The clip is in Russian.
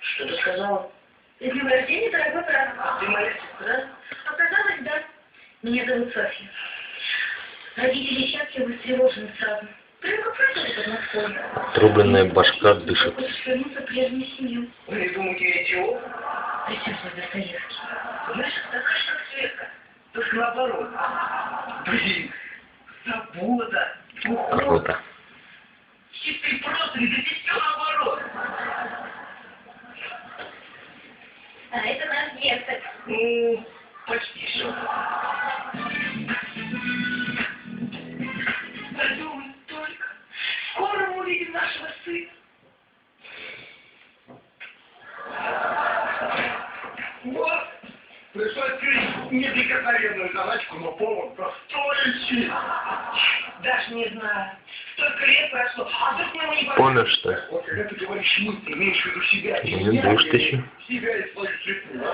Что ты сказала? С днем рождения, дорогой брат. Ты моя сестра? Оказалось, да. Меня зовут Софья. Родители счастливы, встревожены сразу. Прямо как праздник под Москвой. Отрубленная башка дышит. Хочешь вернуться в прежнюю семью. Вы думаете, я идиот? При чем здесь Достоевский? Знаешь, такая же, как Светка. Только наоборот. Блин, забота, уход. Круто. Чистый просто, и здесь все наоборот. А это наш герцог. Ну, почти что. Подумай только. Скоро мы увидим нашего сына. Вот. Пришлось открыть неприкосновенную задачку, но повод простой. Не знаю. Столько лет прошло, а вдруг мы не Помнишь, что ли? Вот когда ты говоришь мы, ты имеешь в виду себя. может, или еще. Себя и свою судьбу.